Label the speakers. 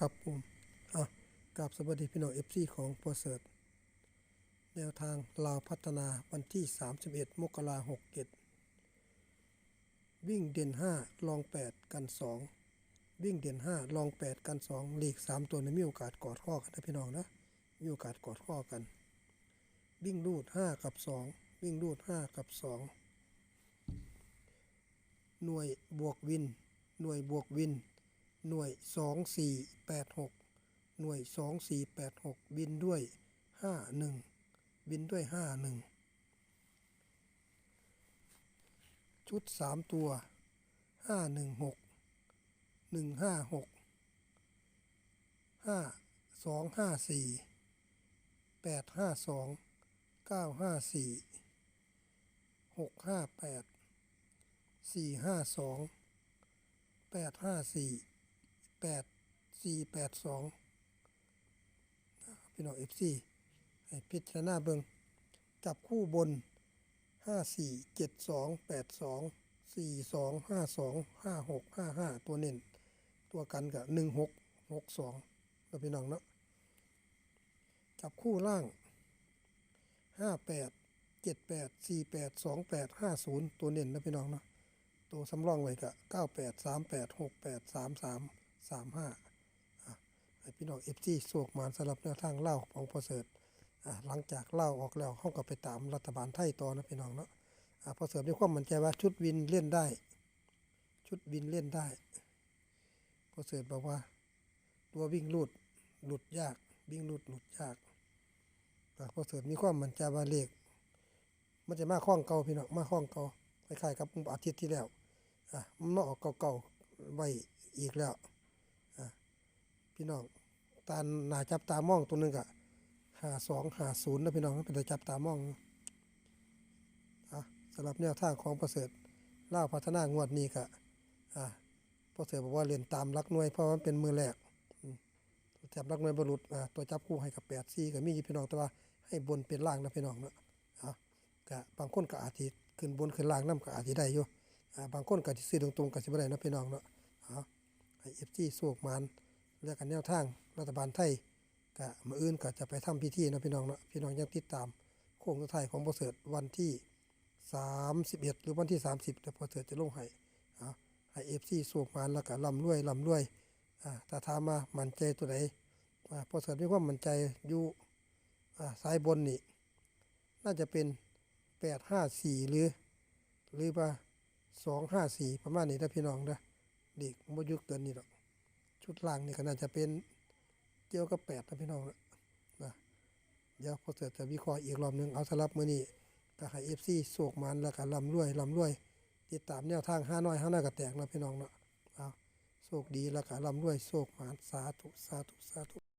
Speaker 1: ครับผมอะกับสวัสดีพี่น้องเอฟซีของโปรเซิร์ตแนวทางลาวพัฒนาวันที่ 31 มกราหกเจ็ดวิ่งเด่น 5 ลอง 8 กัน 2 วิ่งเด่น 5 ลอง 8 กัน2ลีก 3 ตัวในมีโอกาสกอดข้อกันนะพี่น้องนะ มีโอกาสกอดข้อกัน วิ่งรูด 5 กับ 2 วิ่งรูด 5 กับ 2 หน่วยบวกวิน หน่วยบวกวิน หน่วย 2 4 8 6 หน่วย 2 4 8 6 บินด้วย 5 1 บินด้วย 5 1 ชุด 3 ตัว 5 1 6 1 5 6 5 2 5 4 8 5 2 9 5 4 6 5 8 4 5 2พี่น้องเอฟซีให้พิจารณาเบิงจับคู่บน5 4 7 2 8 2 4 2 5 2 5 6 5 5ตัวเน้นตัวกันกับ1 6 6 2แล้วพี่น้องเนาะจับคู่ล่าง5 8 7 8 4 8 2 8 5 0ตัวเน้นนะพี่น้องเนาะตัวสำรองไว้ก็เก้าแปดสามแปดหกแปดสามสาม สามห้าพี่น้องเอฟซีโศกมานสำหรับแนวทางเล่าของประเสริฐอะหลังจากเล่าออกแล้วเขาก็ไปตามรัฐบาลไทยต่อนะพี่น้องเนาะอะประเสริฐมีความมั่นใจว่าชุดวินเล่นได้ ชุดวินเล่นได้ประเสริฐบอกว่า ตัววิ่งหลุดหลุดยากวิ่งหลุดหลุดยากอะประเสริฐมีความมั่นใจว่าเลขมันจะมาคล้องเก่าพี่น้องมาคล้องเก่าคล้ายๆกับอาทิตย์ที่แล้วอะมันมาอกเก่าๆไว้อีกแล้ว พี่น้องตาหนาจับตามองตัวหนึงกะหาสองหาศูนย์นะพี่น้องเป็นตัวจับตามองอะสำหรับแนวทางของประเสริฐล่าพัฒนางวดนี้กะอะประเสริฐบอกว่าเรียนตามรักหน่วยเพราะมันเป็นมือแรกอืมจับรักหน่วยบรุษอะตัวจับคู่ให้กับแปดซี่กับมีอยู่พี่น้องแต่ว่าให้บนเป็นล่างนะพี่น้องเนาะอะกะบางคนก็อาจจะขึ้นบนขึ้นล่างน้ำก็อาจจะได้อยู่อ่าบางคนก็สิซื้อตรงๆก็สิบ่ได้นะพี่น้องเนาะเอาให้ FG โศกมัน แล้วกันแนวทางรัฐบาลไทยก็มืออื่นก็จะไปทำพิธีนะพี่น้องเนาะพี่น้องยังติดตามโค้งสุดท้ายของประเสริฐวันที่ 31 หรือวันที่ 30เดี๋ยวประเสริฐจะลงให้เอาให้ FC โศกมันแล้วก็ร่ำรวยร่ำรวยอ่าถ้าถามมามั่นใจตัวใดอ่าประเสริฐมีความมั่นใจอยู่อ่าสายบนนี่น่าจะเป็น 854 หรือ หรือว่าสองห้าสี่ประมาณนี้นะพี่น้องนะเด็กบ่ยุคเกินนี่หรอก ชุดล่างนี่ก็น่าจะเป็นเกี่ยวกับแปดนะพี่น้องนะเดี๋ยวพอเสร็จจะวิเคราะห์อีกรอบหนึ่งเอาสำหรับมือนี้ก็ให้ FC โศกมันแล้วก็ลำรวยลำรวย ติดตามแนวทางห้าน้อยห้าน้ากระแตกนะพี่น้องเนาะเอาโชคดีแล้วก็ลำรวยโชคมันสาธุสาธุสาธุ